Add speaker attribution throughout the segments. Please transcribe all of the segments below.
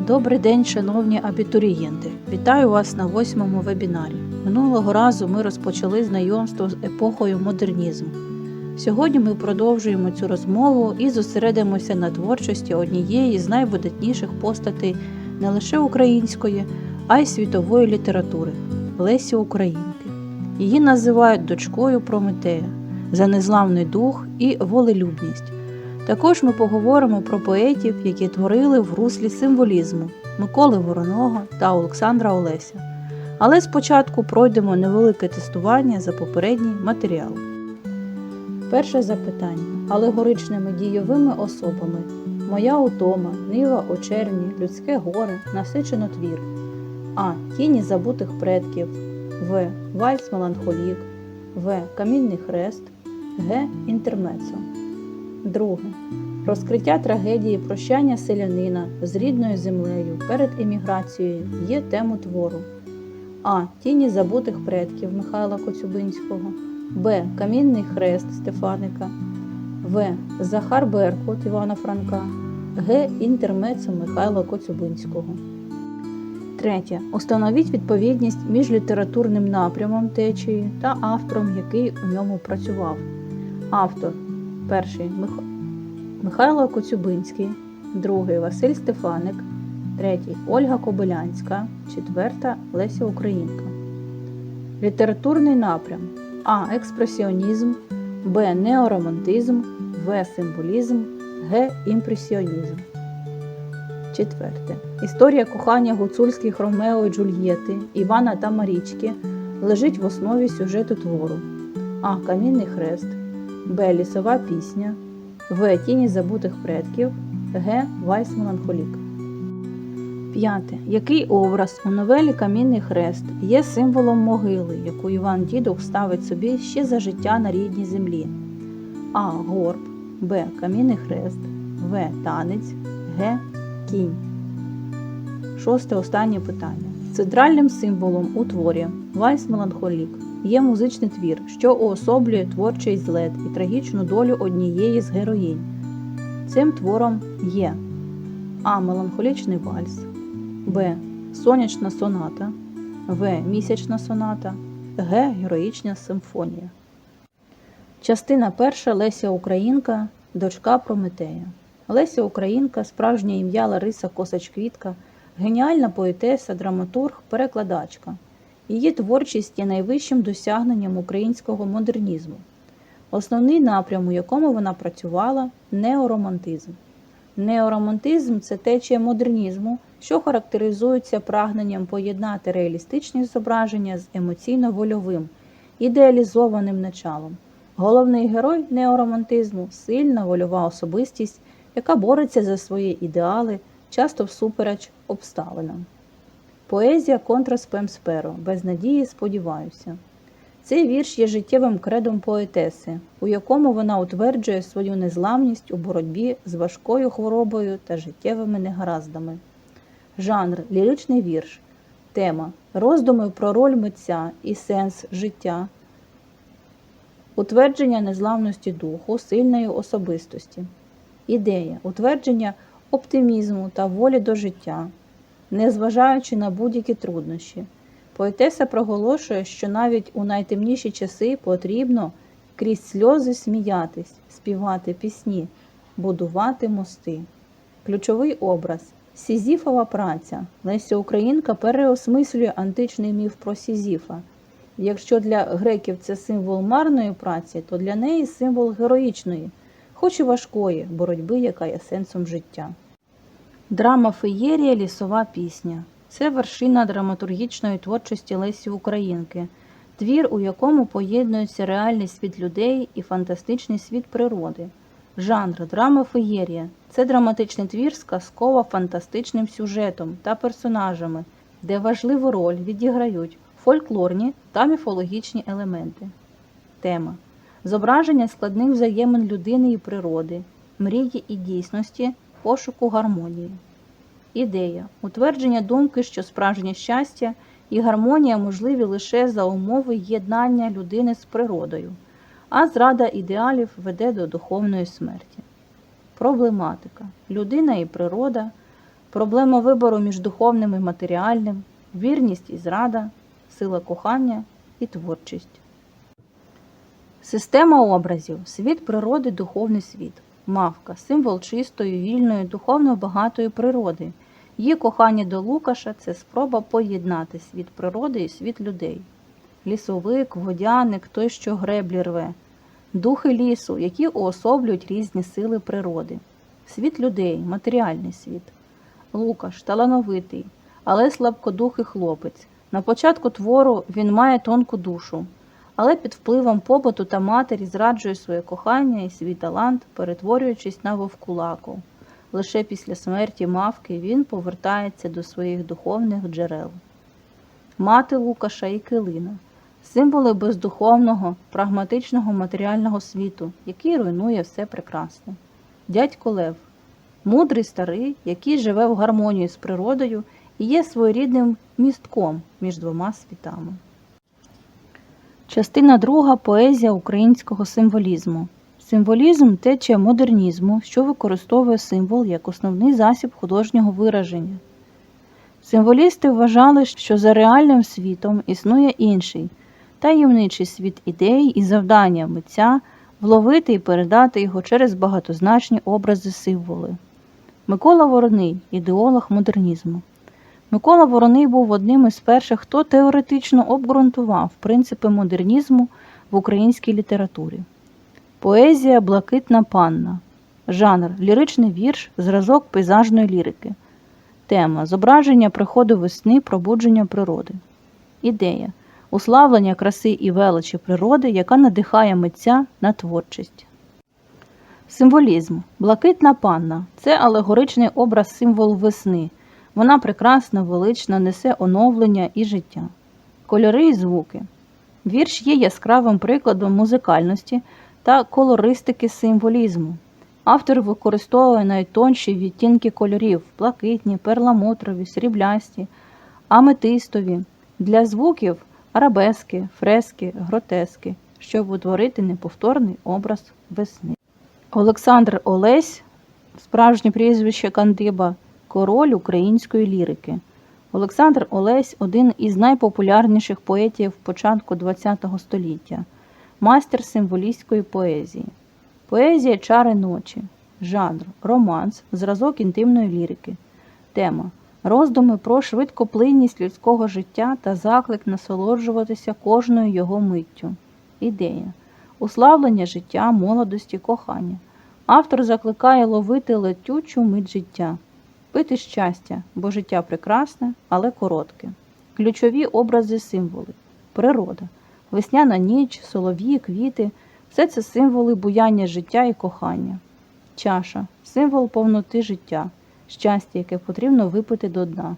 Speaker 1: Добрий день, шановні абітурієнти! Вітаю вас на восьмому вебінарі. Минулого разу ми розпочали знайомство з епохою модернізму. Сьогодні ми продовжуємо цю розмову і зосередимося на творчості однієї з найвидатніших постатей не лише української, а й світової літератури Лесі Українки. Її називають дочкою Прометея за незламний дух і волелюбність. Також ми поговоримо про поетів, які творили в руслі символізму Миколи Вороного та Олександра Олеся. Але спочатку пройдемо невелике тестування за попередній матеріал. Перше запитання алегоричними дійовими особами. Моя утома, нива очерні, людське горе, насичено твір. А. Тіні забутих предків. В. Вальс меланхолік. В. Камінний хрест. Г. Інтермецо. Друге. Розкриття трагедії прощання селянина з рідною землею перед еміграцією є тему твору. А. Тіні забутих предків Михайла Коцюбинського. Б. Камінний хрест Стефаника. В. Захар Беркут Івана Франка. Г. Інтермецо Михайла Коцюбинського. Третє. Установіть відповідність між літературним напрямом течії та автором, який у ньому працював. Автор перший Мих... Михайло Коцюбинський, другий Василь Стефаник, третій Ольга Кобилянська, четверта Леся Українка. Літературний напрям А. Експресіонізм, Б. Неоромантизм, В. Символізм, Г. Імпресіонізм. Четверте. Історія кохання гуцульських Ромео і Джульєти, Івана та Марічки лежить в основі сюжету твору. А. Камінний хрест, Б. Лісова пісня, В. Тіні забутих предків, Г. Вальс Меланхолік. П'яте. Який образ у новелі Камінний хрест є символом могили, яку Іван Дідух ставить собі ще за життя на рідній землі? А. Горб, Б. Камінний хрест, В. Танець, Г. Кінь. Шосте останнє питання. Центральним символом у творі Вальс Меланхолік є музичний твір, що уособлює творчий злет і трагічну долю однієї з героїнь. Цим твором є А. Меланхолічний вальс, Б. Сонячна соната, В. Місячна соната, Г. Героїчна симфонія. Частина перша Леся Українка, дочка Прометея. Леся Українка, справжнє ім'я Лариса Косач-Квітка, геніальна поетеса, драматург, перекладачка. Її творчість є найвищим досягненням українського модернізму. Основний напрям, у якому вона працювала неоромантизм. Неоромантизм це течія модернізму, що характеризується прагненням поєднати реалістичні зображення з емоційно-вольовим, ідеалізованим началом. Головний герой неоромантизму сильна вольова особистість, яка бореться за свої ідеали, часто всупереч обставинам. Поезія контра спемсперо, без надії сподіваюся. Цей вірш є життєвим кредом поетеси, у якому вона утверджує свою незламність у боротьбі з важкою хворобою та життєвими негараздами. Жанр ліричний вірш, тема роздуми про роль митця і сенс життя, утвердження незламності духу, сильної особистості, ідея, утвердження оптимізму та волі до життя, незважаючи на будь-які труднощі. Поетеса проголошує, що навіть у найтемніші часи потрібно крізь сльози сміятись, співати пісні, будувати мости. Ключовий образ Сізіфова праця. Леся Українка переосмислює античний міф про Сізіфа. Якщо для греків це символ марної праці, то для неї символ героїчної, хоч і важкої боротьби, яка є сенсом життя. Драма феєрія Лісова пісня. Це вершина драматургічної творчості Лесі Українки, твір, у якому поєднується реальний світ людей і фантастичний світ природи. Жанр драма феєрія це драматичний твір з казково-фантастичним сюжетом та персонажами, де важливу роль відіграють фольклорні та міфологічні елементи. Тема зображення складних взаємин людини і природи, мрії і дійсності, пошуку гармонії. Ідея утвердження думки, що справжнє щастя і гармонія можливі лише за умови єднання людини з природою, а зрада ідеалів веде до духовної смерті. Проблематика людина і природа, проблема вибору між духовним і матеріальним, вірність і зрада, сила кохання і творчість. Система образів, світ природи, духовний світ. Мавка символ чистої, вільної, духовно багатої природи. Її кохання до Лукаша це спроба поєднати світ природи і світ людей. Лісовик, водяник, той, що греблі рве, духи лісу, які уособлюють різні сили природи, світ людей, матеріальний світ. Лукаш талановитий, але слабкодухий хлопець. На початку твору він має тонку душу, але під впливом побуту та матері зраджує своє кохання і свій талант, перетворюючись на вовкулаку. Лише після смерті мавки він повертається до своїх духовних джерел. Мати Лукаша і Килина символи бездуховного, прагматичного матеріального світу, який руйнує все прекрасне. Дядько Лев мудрий старий, який живе в гармонії з природою і є своєрідним містком між двома світами. Частина друга поезія українського символізму. Символізм течія модернізму, що використовує символ як основний засіб художнього вираження. Символісти вважали, що за реальним світом існує інший, таємничий світ ідей і завдання митця вловити і передати його через багатозначні образи символи. Микола Вороний ідеолог модернізму. Микола Вороний був одним із перших, хто теоретично обґрунтував принципи модернізму в українській літературі. Поезія Блакитна панна. Жанр ліричний вірш, зразок пейзажної лірики. Тема зображення приходу весни, пробудження природи. Ідея уславлення краси і величі природи, яка надихає митця на творчість. Символізм. Блакитна панна це алегоричний образ символу весни. Вона прекрасна, велична, несе оновлення і життя. Кольори і звуки. Вірш є яскравим прикладом музикальності та колористики символізму. Автор використовує найтонші відтінки кольорів блакитні, перламутрові, сріблясті, аметистові. Для звуків арабески, фрески, гротески, щоб утворити неповторний образ весни. Олександр Олесь, справжнє прізвище Кандиба, король української лірики. Олександр Олесь один із найпопулярніших поетів початку ХХ століття, майстер символістської поезії. Поезія чари ночі, жанр, романс, зразок інтимної лірики, тема роздуми про швидкоплинність людського життя та заклик насолоджуватися кожною його миттю. Ідея уславлення життя, молодості, кохання. Автор закликає ловити летючу мить життя, пити щастя, бо життя прекрасне, але коротке. Ключові образи символи, природа, весняна ніч, солов'ї, квіти все це символи буяння життя і кохання. Чаша символ повноти життя, щастя, яке потрібно випити до дна.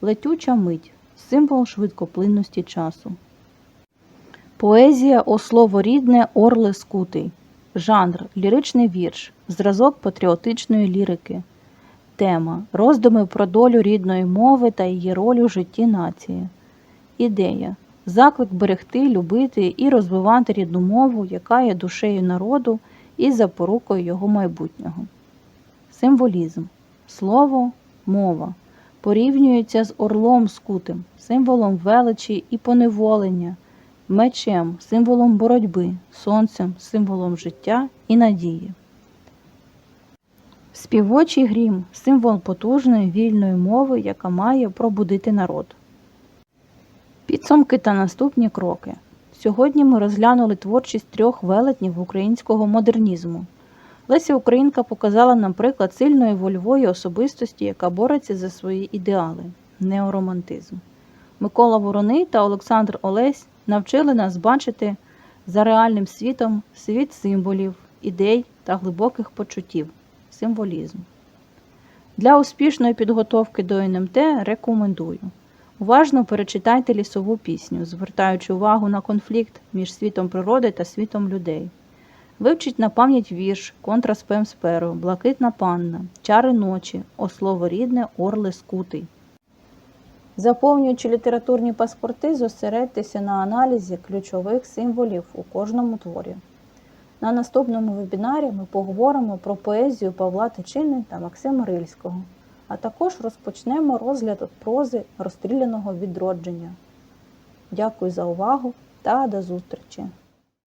Speaker 1: Летюча мить символ швидкоплинності часу. Поезія о слово рідне Орле Скутий. Жанр ліричний вірш, зразок патріотичної лірики. Тема роздуми про долю рідної мови та її роль у житті нації. Ідея заклик берегти, любити і розвивати рідну мову, яка є душею народу і запорукою його майбутнього. Символізм слово, мова порівнюється з орлом скутим, символом величі і поневолення, мечем, символом боротьби, сонцем, символом життя і надії. Співочий грім символ потужної вільної мови, яка має пробудити народ. Підсумки та наступні кроки. Сьогодні ми розглянули творчість трьох велетнів українського модернізму. Леся Українка показала нам приклад сильної вольової особистості, яка бореться за свої ідеали неоромантизм. Микола Вороний та Олександр Олесь навчили нас бачити за реальним світом світ символів, ідей та глибоких почуттів символізм. Для успішної підготовки до НМТ рекомендую. Уважно перечитайте лісову пісню, звертаючи увагу на конфлікт між світом природи та світом людей. Вивчіть на пам'ять вірш, контра спем сперу, блакитна панна, чари ночі, ослово рідне, орли скутий. Заповнюючи літературні паспорти, зосередьтеся на аналізі ключових символів у кожному творі. На наступному вебінарі ми поговоримо про поезію Павла Тичини та Максима Рильського. а також розпочнемо розгляд прози розстріляного відродження. Дякую за увагу та до зустрічі!